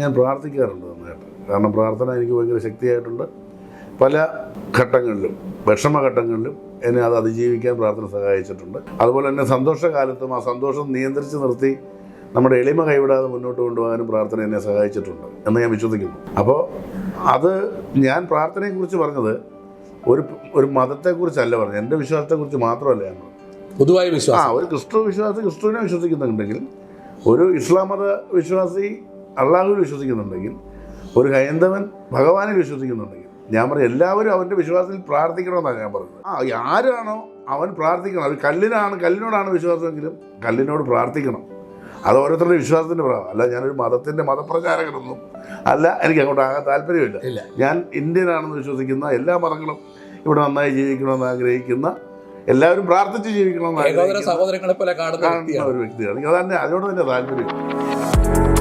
ഞാൻ പ്രാർത്ഥിക്കാറുണ്ട് നന്നായിട്ട്. കാരണം പ്രാർത്ഥന എനിക്ക് ഭയങ്കര ശക്തിയായിട്ടുണ്ട്. പല ഘട്ടങ്ങളിലും വിഷമഘട്ടങ്ങളിലും എന്നെ അത് അതിജീവിക്കാൻ പ്രാർത്ഥന സഹായിച്ചിട്ടുണ്ട്. അതുപോലെ തന്നെ സന്തോഷകാലത്തും ആ സന്തോഷം നിയന്ത്രിച്ച് നിർത്തി നമ്മുടെ എളിമ കൈവിടാതെ മുന്നോട്ട് കൊണ്ടുപോകാനും പ്രാർത്ഥന എന്നെ സഹായിച്ചിട്ടുണ്ട് എന്ന് ഞാൻ വിശ്വസിക്കുന്നു. അപ്പോൾ അത് ഞാൻ പ്രാർത്ഥനയെക്കുറിച്ച് പറഞ്ഞത് ഒരു ഒരു മതത്തെക്കുറിച്ചല്ല പറഞ്ഞത്. എന്റെ വിശ്വാസത്തെക്കുറിച്ച് മാത്രമല്ല ഞാൻ പൊതുവായ വിശ്വാസം. ആ ഒരു ക്രിസ്തു വിശ്വാസി ക്രിസ്തുവിനെ വിശ്വസിക്കുന്നുണ്ടെങ്കിൽ ഒരു ഇസ്ലാം മത വിശ്വാസി അള്ളാഹുവിൽ വിശ്വസിക്കുന്നുണ്ടെങ്കിൽ ഒരു ഹൈന്ദവൻ ഭഗവാനെ വിശ്വസിക്കുന്നുണ്ടെങ്കിൽ ഞാൻ പറയും എല്ലാവരും അവന്റെ വിശ്വാസത്തിൽ പ്രാർത്ഥിക്കണമെന്നാണ് ഞാൻ പറഞ്ഞത്. ആ ആരാണോ അവൻ പ്രാർത്ഥിക്കണം. അത് കല്ലിനാണ് കല്ലിനോടാണ് വിശ്വാസമെങ്കിലും കല്ലിനോട് പ്രാർത്ഥിക്കണം. അത് ഓരോരുത്തരുടെ വിശ്വാസത്തിന്റെ പ്രാവം അല്ല ഞാനൊരു മതത്തിന്റെ മതപ്രചാരകനൊന്നും അല്ല. എനിക്ക് അങ്ങോട്ട് ആകാൻ താല്പര്യമില്ല ഞാൻ ഇന്ത്യനാണെന്ന് വിശ്വസിക്കുന്ന എല്ലാ മതങ്ങളും ഇവിടെ നന്നായി ജീവിക്കണമെന്ന് ആഗ്രഹിക്കുന്ന എല്ലാവരും പ്രാർത്ഥിച്ച് ജീവിക്കണമെന്ന് ആഗ്രഹിക്കുന്ന ഒരു വ്യക്തിയാണ്. എനിക്ക് അതന്നെ അതിനോട് തന്നെ താല്പര്യം.